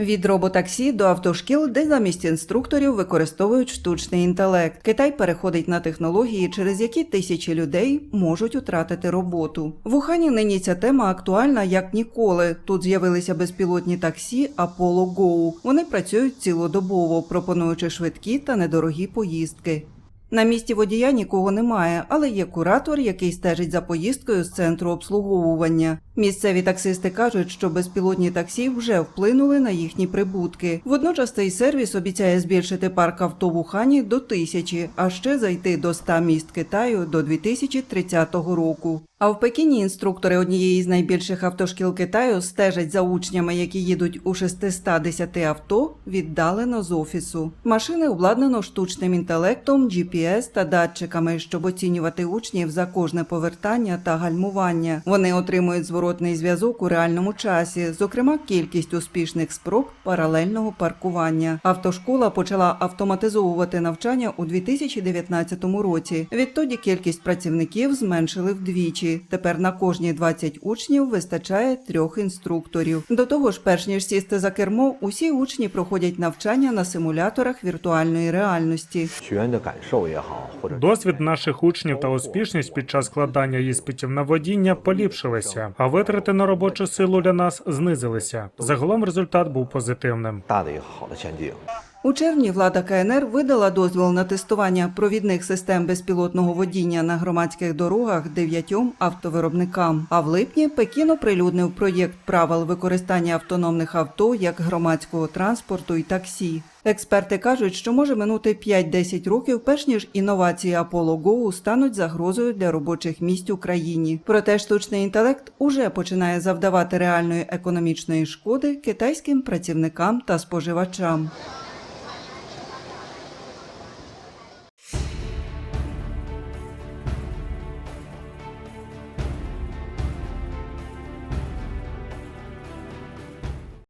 Від роботаксі до автошкіл, де замість інструкторів використовують штучний інтелект. Китай переходить на технології, через які тисячі людей можуть втратити роботу. В Ухані нині ця тема актуальна як ніколи. Тут з'явилися безпілотні таксі Apollo Go. Вони працюють цілодобово, пропонуючи швидкі та недорогі поїздки. На місці водія нікого немає, але є куратор, який стежить за поїздкою з центру обслуговування. Місцеві таксисти кажуть, що безпілотні таксі вже вплинули на їхні прибутки. Водночас цей сервіс обіцяє збільшити парк авто в Ухані до тисячі, а ще зайти до 100 міст Китаю до 2030 року. А в Пекіні інструктори однієї з найбільших автошкіл Китаю стежать за учнями, які їдуть у 610 авто віддалено з офісу. Машини обладнано штучним інтелектом, GPS та датчиками, щоб оцінювати учнів за кожне повертання та гальмування. Вони отримують зворотний зв'язок у реальному часі, зокрема, кількість успішних спроб паралельного паркування. Автошкола почала автоматизовувати навчання у 2019 році. Відтоді кількість працівників зменшили вдвічі. Тепер на кожні 20 учнів вистачає трьох інструкторів. До того ж, перш ніж сісти за кермо, усі учні проходять навчання на симуляторах віртуальної реальності. Досвід наших учнів та успішність під час складання іспитів на водіння поліпшилися. А витрати на робочу силу для нас знизилися. Загалом результат був позитивним. У червні влада КНР видала дозвіл на тестування провідних систем безпілотного водіння на громадських дорогах дев'ятьом автовиробникам. А в липні Пекін оприлюднив проєкт правил використання автономних авто як громадського транспорту і таксі. Експерти кажуть, що може минути 5-10 років, перш ніж інновації Apollo Go стануть загрозою для робочих місць Україні. Проте штучний інтелект уже починає завдавати реальної економічної шкоди китайським працівникам та споживачам.